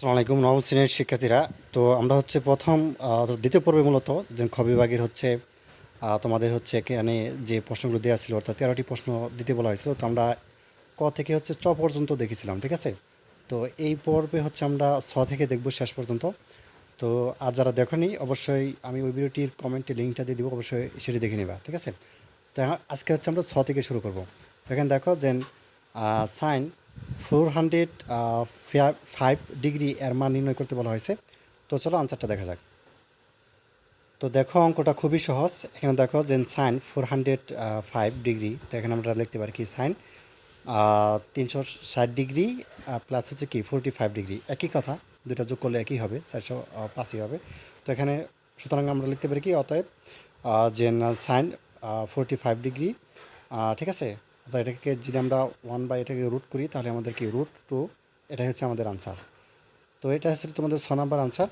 আসসালামু আলাইকুম, নবম শ্রেণির শিক্ষার্থীরা। তো আমরা হচ্ছে প্রথম দ্বিতীয় পর্বে মূলত যে খ বিভাগের হচ্ছে তোমাদের হচ্ছে এখানে যে প্রশ্নগুলো দেওয়া ছিল, অর্থাৎ তেরোটি প্রশ্ন দিতে বলা হয়েছিল, তো আমরা ক থেকে হচ্ছে চ পর্যন্ত দেখেছিলাম, ঠিক আছে? তো এই পর্বে হচ্ছে আমরা ছ থেকে দেখব শেষ পর্যন্ত। তো আর যারা দেখনি, অবশ্যই আমি ওই ভিডিওটির কমেন্টে লিঙ্কটা দিয়ে দিব, অবশ্যই সেটি দেখে নেবা, ঠিক আছে? তো আজকে হচ্ছে আমরা ছ থেকে শুরু করব। তো এখানে দেখো যে sine four hundred five degree এর মান নির্ণয় করতে বলা হয়েছে। তো চলো আনসারটা দেখা যাক। তো দেখো অঙ্কটা খুবই সহজ। এখানে দেখো যে sine four hundred five degree. তো এখানে আমরা লিখতে পারি কি সাইন তিনশো ষাট ডিগ্রি প্লাস হচ্ছে কি ফোরটি ফাইভ ডিগ্রি। একই কথা দুটা যোগ করলে একই হবে, চারশো পাঁচই হবে। তো এখানে সুতরাং আমরা লিখতে পারি কি, অতএব যে সাইন ফোরটি ফাইভ ডিগ্রি। ঠিক আছে? অর্থাৎ এটাকে যদি আমরা ওয়ান বাই এটাকে রুট করি, তাহলে আমাদের কি রুট টু এটাই হচ্ছে আমাদের আনসার তো এটা হচ্ছে তোমাদের ছ নাম্বার আনসার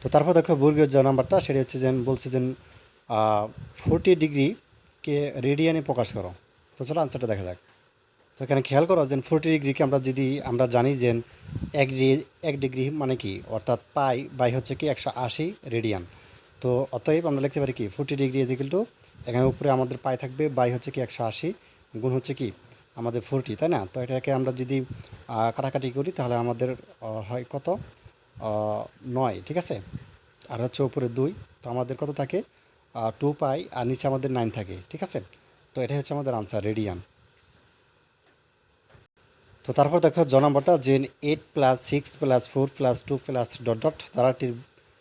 তো তারপর দেখো বর্গীয় যে নাম্বারটা সেটা হচ্ছে যে বলছে যে ফোরটি ডিগ্রিকে রেডিয়ানে প্রকাশ করো। তো চলো আনসারটা দেখা যাক। তো এখানে খেয়াল করো যে ফোরটি ডিগ্রিকে আমরা যদি, আমরা জানি যে এক ডিগ্রি এক ডিগ্রি মানে কি? অর্থাৎ পাই, বাই হচ্ছে কি একশো আশি রেডিয়ান তো অতএব আমরা লিখতে পারি কি? ফোরটি ডিগ্রি ইজিক্যাল টু এখানে উপরে আমাদের পাই থাকবে, বাই হচ্ছে কি একশো আশি। গুণ হচ্ছে কি? আমাদের ফোরটি, তাই না? তো এটাকে আমরা যদি কাটাকাটি করি, তাহলে আমাদের হয় কত? নয়, ঠিক আছে? আর হচ্ছে উপরে দুই, তো আমাদের কত থাকে? টু পাই, আর নিচে আমাদের নাইন থাকে, ঠিক আছে? তো এটাই হচ্ছে আমাদের আনসার রেডিয়ান তো তারপর দেখো, জ নম্বরটা যে eight plus six plus four plus two plus dot dot ধারাটির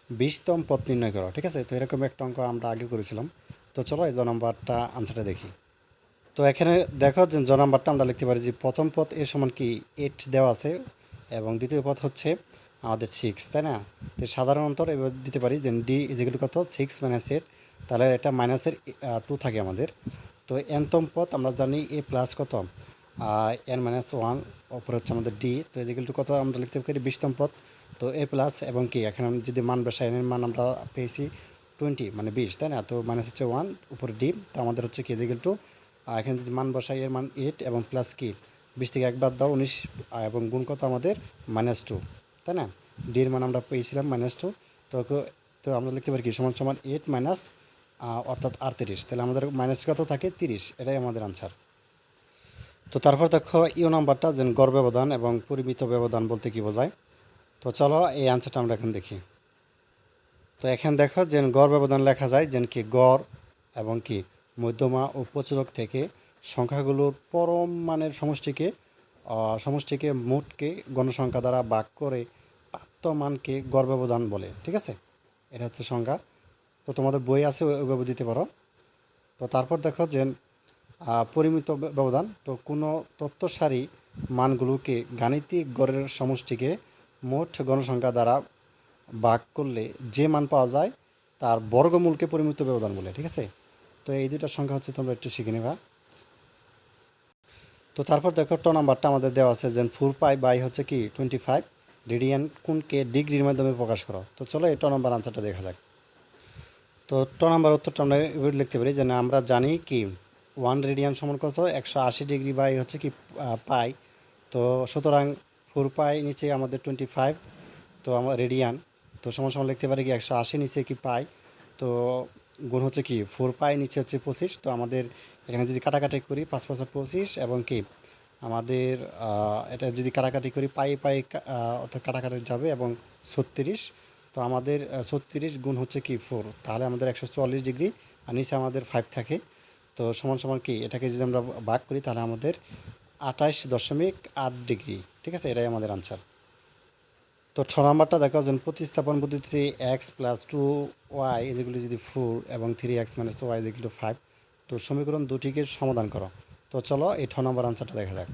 বিশতম পথ নির্ণয় করো, ঠিক আছে? তো এরকম একটা অঙ্ক আমরা আগে করেছিলাম। তো চলো এই জ নম্বরটা আনসারটা দেখি। তো এখানে দেখো যে জ নাম্বারটা আমরা লিখতে পারি যে প্রথম পথ এর সমান কি? এইট দেওয়া আছে এবং দ্বিতীয় পথ হচ্ছে আমাদের সিক্স তাই না? তো সাধারণ অন্তর এবার দিতে পারি যে ডি ইজিক্যাল কত? সিক্স মাইনাস এইট তাহলে এটা মাইনাসের টু থাকে আমাদের। তো এনতম পথ আমরা জানি এ প্লাস কত? এন মাইনাস ওয়ান ওপরে হচ্ছে আমাদের ডি তো টু কত আমরা লিখতে পারি? বিশতম পথ তো এ প্লাস এবং কি? এখানে যদি মান বসাই এনের মান আমরা পেয়েছি টোয়েন্টি মানে বিশ, তাই না? তো মাইনাস হচ্ছে ওয়ান উপরে ডি তো আমাদের হচ্ছে কি? ইজিক্যাল টু আর এখানে যদি মান বসাই, এর মান এইট এবং প্লাস কি? বিশ থেকে একবার দাও, উনিশ এবং গুণ কত? আমাদের মাইনাস টু তাই না? ডি এর মান আমরা পেয়েছিলাম মাইনাস টু তো তো আমরা লিখতে পারি কি? সমান সমান এইট মাইনাস অর্থাৎ আটত্রিশ। তাহলে আমাদের মাইনাস কত থাকে? তিরিশ। এটাই আমাদের আনসার তো তারপর দেখো, ইউ নাম্বারটা যেন গড় ব্যবধান এবং পরিমিত ব্যবধান বলতে কি বোঝায়? তো চলো, এই আনসারটা আমরা এখন দেখি। তো এখানে দেখো, যেন গড় ব্যবধান লেখা যায়, যেন কি? গড় এবং কি? মধ্যমা ও প্রচুরক থেকে সংখ্যাগুলোর পরম মানের সমষ্টিকে সমষ্টিকে মোটকে গণসংখ্যা দ্বারা ভাগ করে প্রাপ্ত মানকে ব্যবধান বলে, ঠিক আছে? এটা হচ্ছে সংখ্যা। তো তোমাদের বই আছে ওই- ওইভাবে দিতে পারো। তো তারপর দেখো যে পরিমিত ব্যবধান। তো কোনো তথ্য মানগুলোকে গাণিতিক গড়ের সমষ্টিকে মোট গণসংখ্যা দ্বারা ভাগ করলে যে মান পাওয়া যায়, তার বর্গমূলকে পরিমিত ব্যবধান বলে, ঠিক আছে? তো এই দুইটা সংখ্যা হচ্ছে, তোমরা একটু শিখে নেবা। তো তারপর দেখো, ট নাম্বারটা আমাদের দেওয়া আছে যে ফোর পাই বাই হচ্ছে কি টোয়েন্টি ফাইভ রেডিয়ান কোনকে ডিগ্রির মাধ্যমে প্রকাশ করো। তো চলো এই ট নাম্বার আনসারটা দেখা যাক। তো ট নাম্বার উত্তরটা আমরা এভাবে লিখতে পারি যে আমরা জানি কি ওয়ান রেডিয়ান সমান কত, একশো আশি ডিগ্রি বাই হচ্ছে কি পাই তো সুতরাং ফোর পাই নিচে আমাদের টোয়েন্টি ফাইভ তো আমার রেডিয়ান তো সমান সমান লিখতে পারি কি, একশো আশি নিচে কি পাই তো গুণ হচ্ছে কি ফোর পাই, নিচে হচ্ছে পঁচিশ। তো আমাদের এখানে যদি কাটাকাটি করি, পাঁচ পাঁচ পঁচিশ, এবং কি, আমাদের এটা যদি কাটাকাটি করি, পাই পাই অর্থাৎ কাটাকাটি যাবে, এবং ছত্রিশ, তো আমাদের ছত্রিশ গুণ হচ্ছে কি ফোর তাহলে আমাদের একশো চুয়াল্লিশ ডিগ্রি, আর নিচে আমাদের ফাইভ থাকে। তো সমান সমান কি, এটাকে যদি আমরা ভাগ করি, তাহলে আমাদের আঠাশ দশমিক আট ডিগ্রি। ঠিক আছে? এটাই আমাদের আনসার তো ছ নাম্বারটা দেখো যে প্রতিস্থাপন পদ্ধতিতে এক্স প্লাস টু ওয়াই যেগুলি যদি ফোর এবং থ্রি এক্স মাইনাস ওয়াই যেগুলো ফাইভ তো সমীকরণ দুটিকে সমাধান করো। তো চলো এই ছ নম্বর আনসারটা দেখা যাক।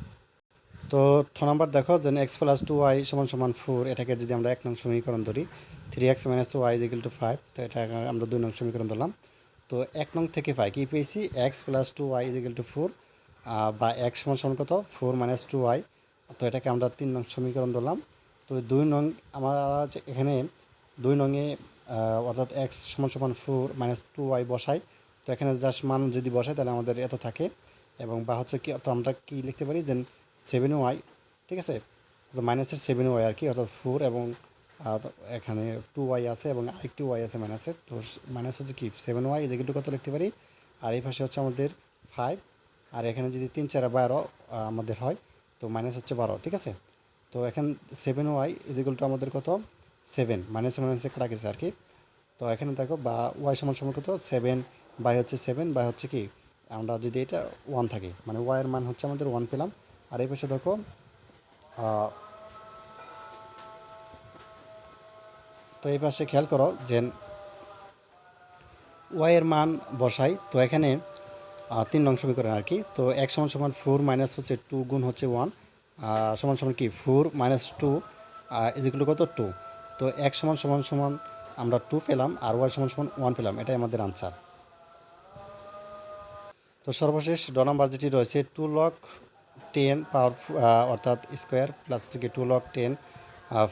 তো ছ নম্বর দেখো, যেন এক্স প্লাস টু ওয়াই সমান সমান ফোর এটাকে যদি আমরা এক নং সমীকরণ ধরি three x minus y is equal to five তো এটা আমরা দুই নং সমীকরণ ধরলাম। তো এক নং থেকে পাই, কি পেয়েছি? X plus two y is equal to four বা এক্স সমান সমান কত? ফোর মাইনাস টু ওয়াই তো এটাকে আমরা তিন নং সমীকরণ ধরলাম। তো দুই নং আমার যে এখানে দুই নংয়ে অর্থাৎ এক্স সমান সমান ফোর মাইনাস টু ওয়াই বসাই তো এখানে জাস্ট মান যদি বসাই তাহলে আমাদের এত থাকে। এবং বা হচ্ছে কি, তো আমরা কি লিখতে পারি? যে সেভেন ওয়াই, ঠিক আছে? তো মাইনাসের সেভেন ওয়াই আর কি, অর্থাৎ ফোর এবং এখানে টু ওয়াই আছে এবং আরেকটি ওয়াই আছে মাইনাসের। তো মাইনাস হচ্ছে কি সেভেন ওয়াই যেগুলো কত লিখতে পারি? আর এই পাশে হচ্ছে আমাদের ফাইভ আর এখানে যদি তিন চার বারো আমাদের হয়, তো মাইনাস হচ্ছে বারো, ঠিক আছে? তো এখন সেভেন ওয়াই ইজিগুলটা আমাদের কত? সেভেন মাইনাসে মাইনাসে কাটা গেছে আর কি তো এখানে দেখো বা ওয়াই সমান সমান কত? সেভেন বাই হচ্ছে সেভেন বাই হচ্ছে কি? আমরা যদি এটা ওয়ান থাকে মানে ওয়াইয়ের মান হচ্ছে আমাদের ওয়ান পেলাম। আর এই পাশে দেখো তো এই পাশে খেয়াল করো যে ওয়াইয়ের মান বসাই। তো এখানে তিন নং সমীকরণ আর কি। তো এক সমান সমান ফোর মাইনাস হচ্ছে টু গুণ হচ্ছে ওয়ান সমান সমান কি? ফোর মাইনাস টু যেগুলো কত? টু তো এক সমান সমান সমান আমরা টু পেলাম আর ওয়াই সমান সমান ওয়ান পেলাম। এটাই আমাদের আনসার তো সর্বশেষ ড নাম্বার যেটি রয়েছে টু লক টেন পাওয়ার অর্থাৎ স্কোয়ার প্লাস কি টু লক টেন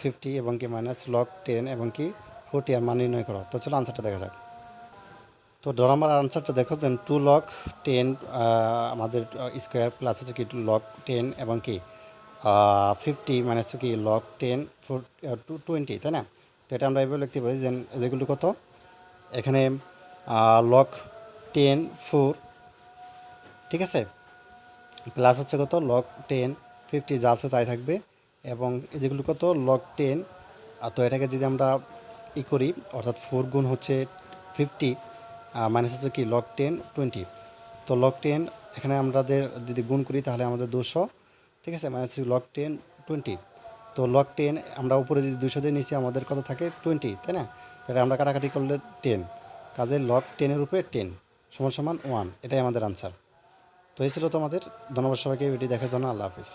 ফিফটি এবং কি মাইনাস লক টেন এবং কি ফোরটি আর মান নির্ণয় করো। তো চলো আনসারটা দেখা যাক। তো ড নাম্বার আনসারটা দেখো যে টু লক টেন আমাদের স্কোয়ার প্লাস হচ্ছে কি টু লক টেন এবং কি ফিফটি মানে হচ্ছে কি log ten four two twenty তাই না? তো এটা আমরা এভাবে লিখতে পারি যে, যেগুলো কত? এখানে লক টেন ফোর ঠিক আছে? প্লাস হচ্ছে কত? লক টেন ফিফটি যা আছে তাই থাকবে। এবং যেগুলো কত? লক টেন তো এটাকে যদি আমরা ই করি, অর্থাৎ ফোর গুণ হচ্ছে ফিফটি মাইনাস হচ্ছে কি? লক টেন টোয়েন্টি তো লক টেন এখানে আমাদের যদি গুণ করি, তাহলে আমাদের দুশো। ঠিক আছে? মানে হচ্ছে লক টেন টোয়েন্টি তো লক টেন আমরা উপরে যদি দুশো দিয়ে নিচে আমাদের কত থাকে? টোয়েন্টি তাই না? তাহলে আমরা কাটাকাটি করলে টেন কাজে লক টেনের উপরে টেন সমান সমান ওয়ান এটাই আমাদের আনসার তো এই ছিল তোমাদের। ধন্যবাদ সবাইকে ভিডিও দেখার জন্য আল্লাহ হাফিজ।